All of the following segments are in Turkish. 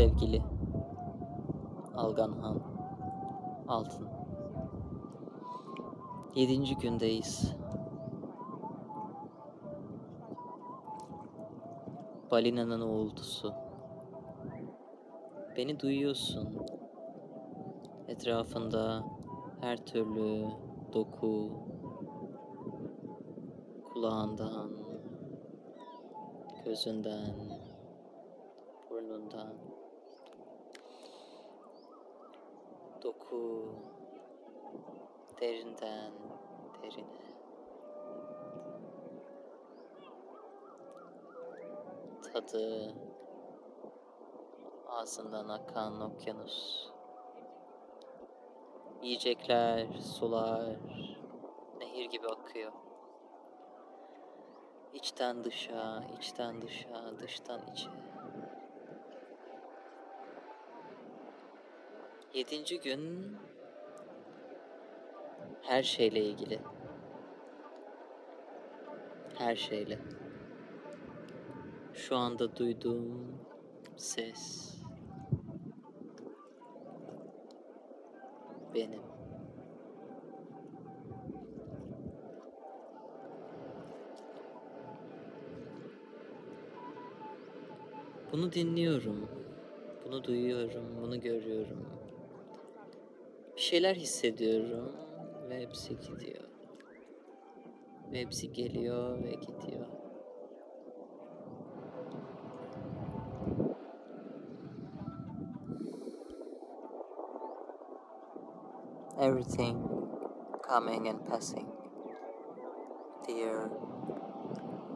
Sevgili Algan Han Altın Yedinci gündeyiz. Balinanın uğultusu. Beni duyuyorsun. Etrafında her türlü doku, kulağından, gözünden, doku, derinden derine. Tadı, ağzından akan okyanus. Yiyecekler, sular, nehir gibi akıyor. İçten dışa, içten dışa, dıştan içe. Yedinci gün her şeyle ilgili. Her şeyle. Şu anda duyduğum ses benim. Bunu dinliyorum. Bunu duyuyorum, bunu görüyorum. Şeyler hissediyorum ve hepsi gidiyor. Ve hepsi geliyor ve gidiyor. Everything coming and passing. Dear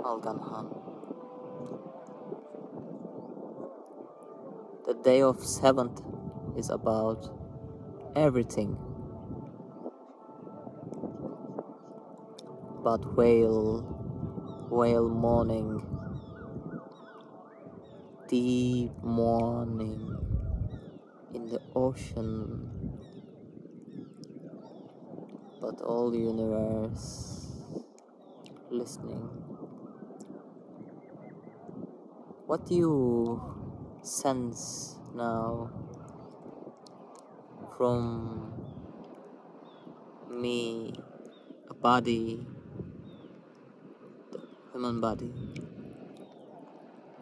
Algan. The day of seventh is about everything. But whale, whale morning, deep morning in the ocean, but all the universe listening. What do you sense now from me, a body, the human body.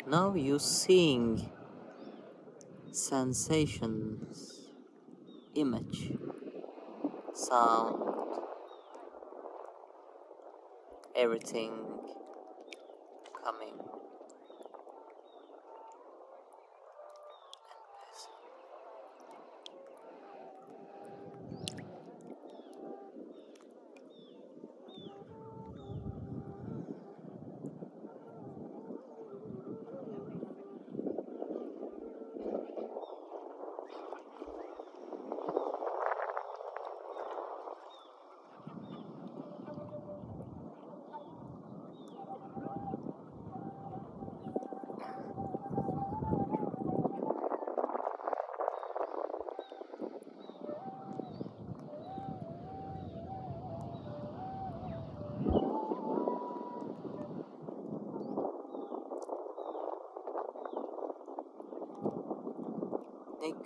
Now you seeing sensations, image, sound, everything coming.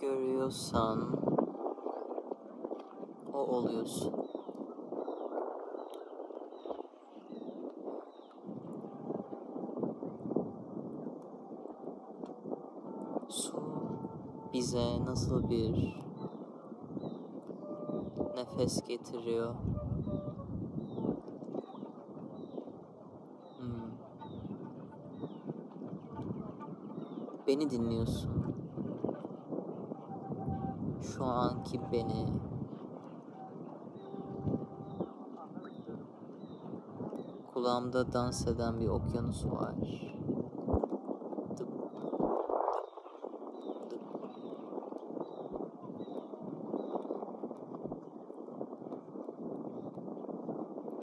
Görüyorsan o oluyorsun. Su bize nasıl bir nefes getiriyor? Hmm. Beni dinliyorsun. Anki beni kulağımda dans eden bir okyanus var.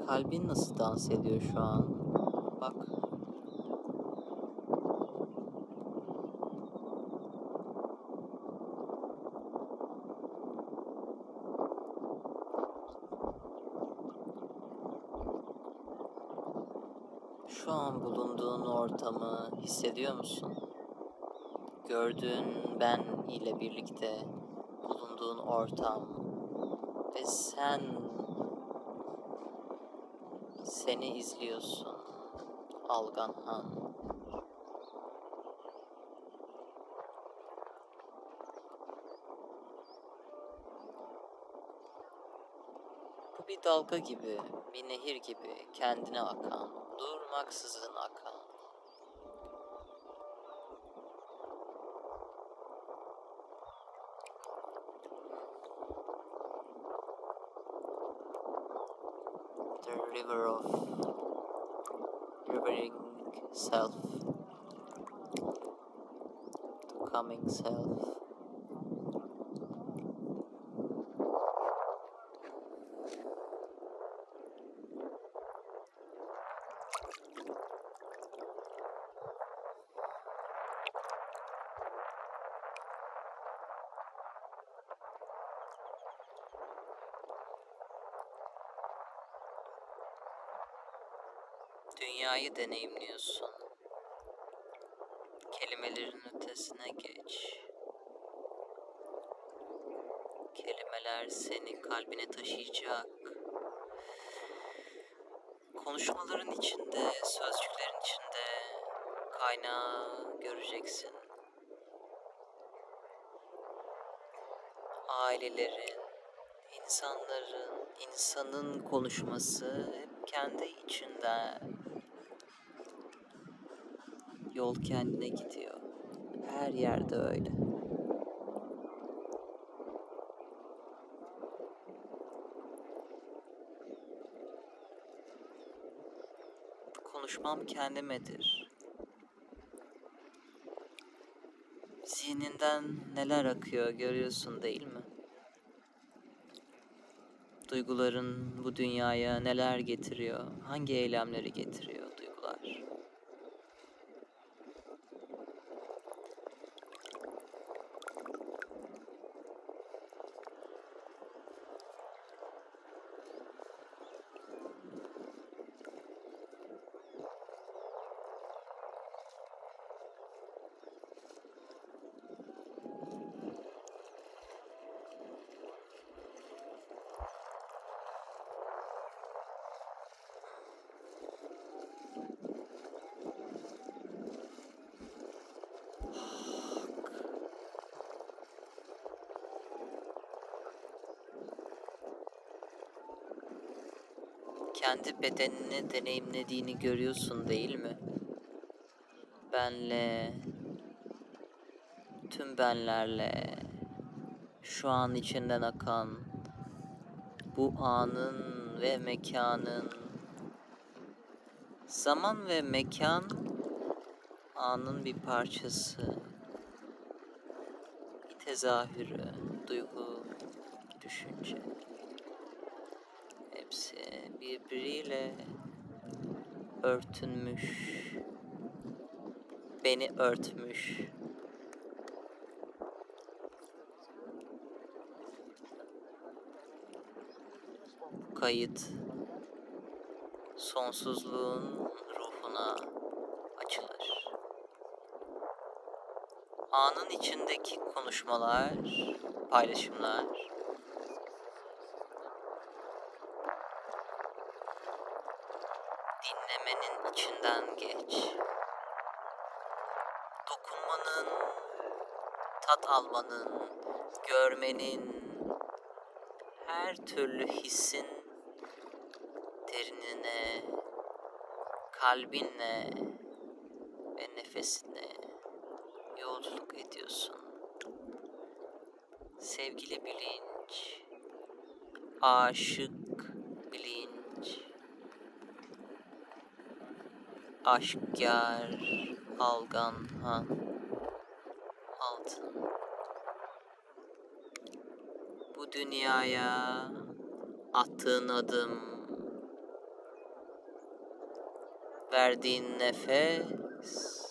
Kalbin nasıl dans ediyor şu an? Bak. Şu an bulunduğun ortamı hissediyor musun? gördüğün ben ile birlikte bulunduğun ortam ve sen seni izliyorsun Algan Han. Bu bir dalga gibi, bir nehir gibi kendine akan, durmaksızın akan. Of revering self. To coming self. Deneyimliyorsun. Kelimelerin ötesine geç. Kelimeler seni kalbine taşıyacak. Konuşmaların içinde, sözcüklerin içinde kaynağı göreceksin. Ailelerin, insanların, insanın konuşması hep kendi içinde. Yol kendine gidiyor. Her yerde öyle. Konuşmam kendimedir. Zihninden neler akıyor görüyorsun değil mi? Duyguların bu dünyaya neler getiriyor? Hangi eylemleri getiriyor kendi bedenini deneyimlediğini görüyorsun değil mi? Benle, tüm benlerle, şu an içinden akan bu anın ve mekanın, zaman ve mekan anın bir parçası, bir tezahürü, duygu, düşünce birbiriyle örtünmüş. Beni örtmüş. Bu kayıt sonsuzluğun ruhuna açılır. Anın içindeki konuşmalar, paylaşımlar dinlemenin içinden geç. Dokunmanın, tat almanın, görmenin, her türlü hissin derinine, kalbinle ve nefesine yolculuk ediyorsun. Sevgili bilinç, aşık bilinç, aşkar, algan han, altın. Bu dünyaya attığın adım, verdiğin nefes,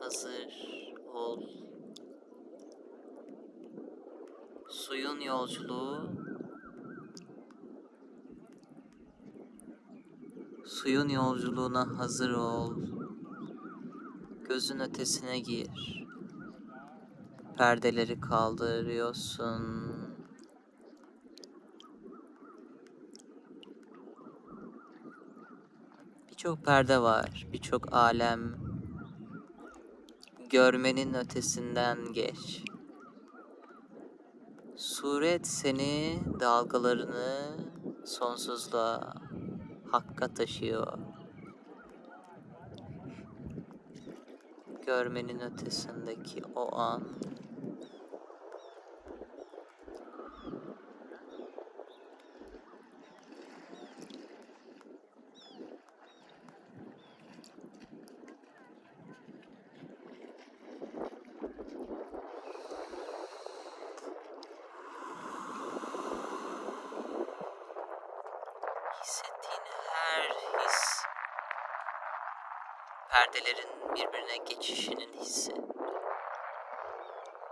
hazır ol. Suyun yolculuğu Suyun yolculuğuna hazır ol. Gözün ötesine gir. Perdeleri kaldırıyorsun. Birçok perde var, birçok alem. Görmenin ötesinden geç. Suret seni dalgalarını sonsuzluğa, hakka taşıyor. Görmenin ötesindeki o an perdelerin birbirine geçişinin hissi.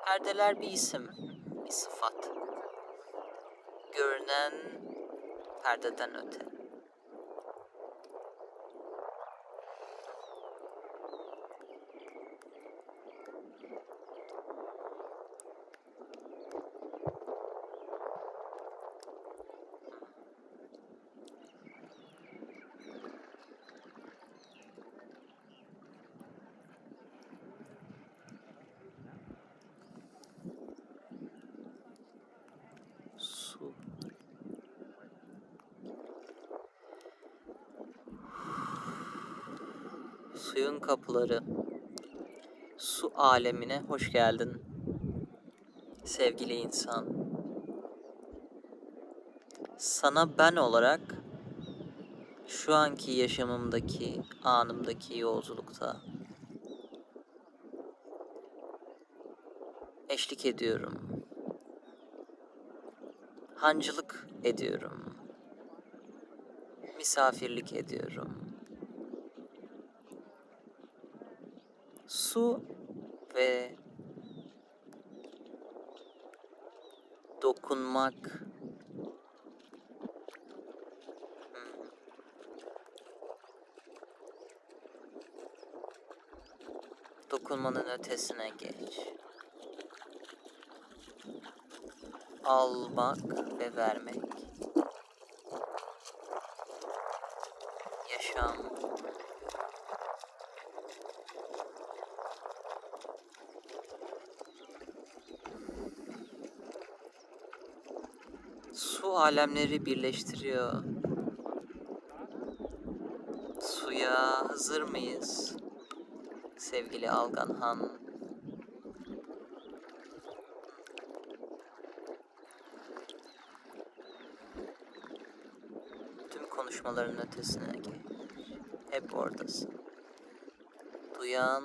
Perdeler bir isim, bir sıfat. Görünen perdeden öte. Su. Suyun kapıları. Su alemine hoş geldin. Sevgili insan. Sana ben olarak şu anki yaşamımdaki, anımdaki yolculukta eşlik ediyorum. Hancılık ediyorum. Misafirlik ediyorum. Su ve dokunmak. Dokunmanın ötesine geç. Almak ve vermek. Yaşam. Su alemleri birleştiriyor. Suya hazır mıyız? Sevgili Algan Han. Tüm konuşmaların ötesine geç. Hep oradasın. Duyan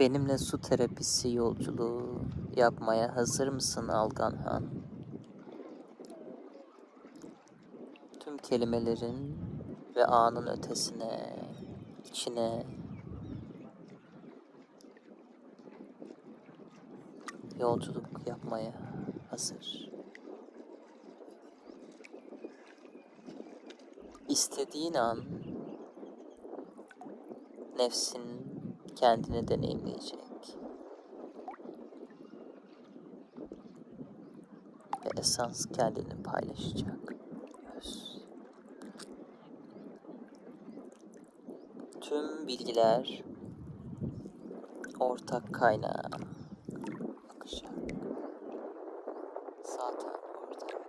Benimle su terapisi yolculuğu yapmaya hazır mısın Algan Han? Tüm kelimelerin ve anın ötesine, içine yolculuk yapmaya hazır. İstediğin an nefsin kendini deneyimleyecek. Ve esans kendini paylaşacak. Tüm bilgiler ortak kaynağa akacak. Zaten ortak.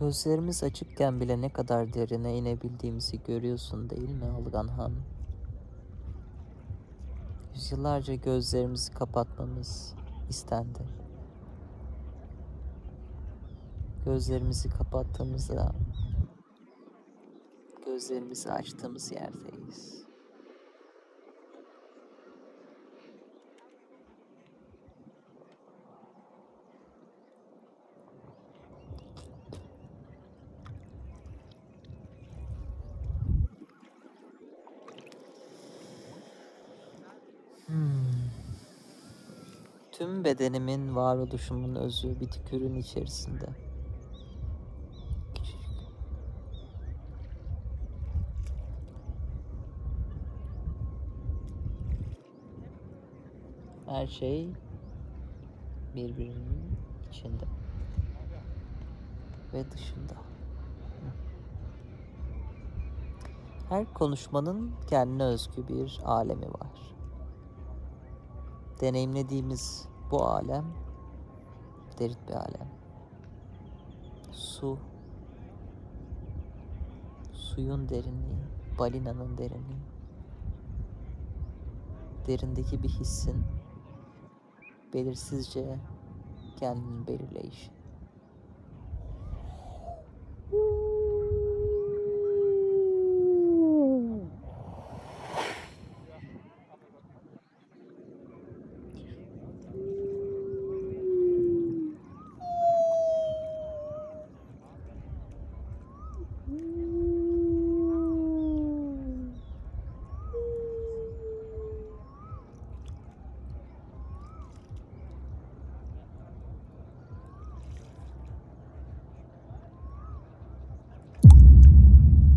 Gözlerimiz açıkken bile ne kadar derine inebildiğimizi görüyorsun değil mi Algan Han? Yüzyıllarca gözlerimizi kapatmamız istendi. Gözlerimizi kapattığımızda gözlerimizi açtığımız yerdeyiz. Tüm bedenimin, varoluşumun özü bir tükürün içerisinde. Her şey birbirinin içinde ve dışında. Her konuşmanın kendine özgü bir alemi var. Deneyimlediğimiz bu alem derin bir alem. Su, suyun derinliği, balinanın derinliği, derindeki bir hissin belirsizce kendini belirleyişi.